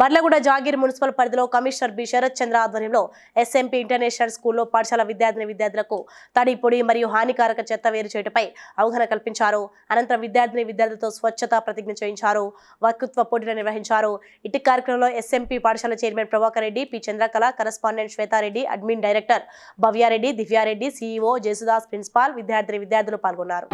బర్లగూడ Jagir municipal పరిధిలో commissioner B. Sharath Chandra ఆధ్వర్యంలో SMP international స్కూల్లో పాఠశాల విద్యార్థిని విద్యార్థులకు తడి పొడి మరియు హానికారక చెత్త వేరు చేయటపై అవగాహన కల్పించారు. అనంతరం విద్యార్థిని విద్యార్థులతో స్వచ్ఛత ప్రతిజ్ఞ చేయించారు. వక్తృత్వ పోటీలు నిర్వహించారు. ఇటు కార్యక్రమంలో ఎస్ఎంపీ పాఠశాల chairman Prabhakar Reddy P. Chandrakala correspondent Swetha Reddy admin director Bhavya Reddy Divya Reddy CEO Jesudas principal విద్యార్థిని విద్యార్థులు పాల్గొన్నారు.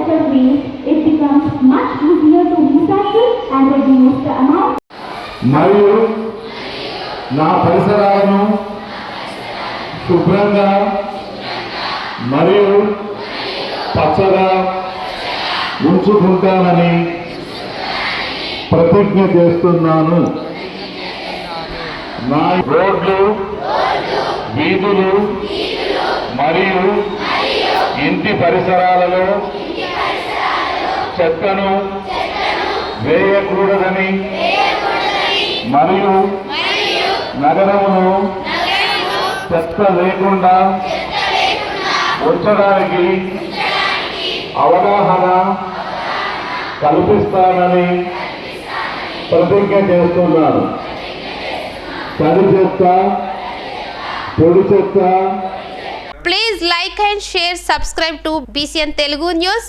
These types waste, it becomes much easier to recycle and reduce the amount మరియు నా పరిసరాలను శుభ్రంగా మరియు పచ్చగా ఉంచుకుంటానని ప్రతిజ్ఞ చేస్తున్నాను నా రోడ్లు వీధులు మరియు ఇంటి పరిసరాలలో చెత్తను వేయకూడదని మరియు నగరమును చెత్త లేకుండా ఉంచడానికి అవగాహన కల్పిస్తానని ప్రతిజ్ఞ చేస్తున్నాను. తడి చెత్త పొడి చెత్త. Please like and share subscribe to BCN Telugu news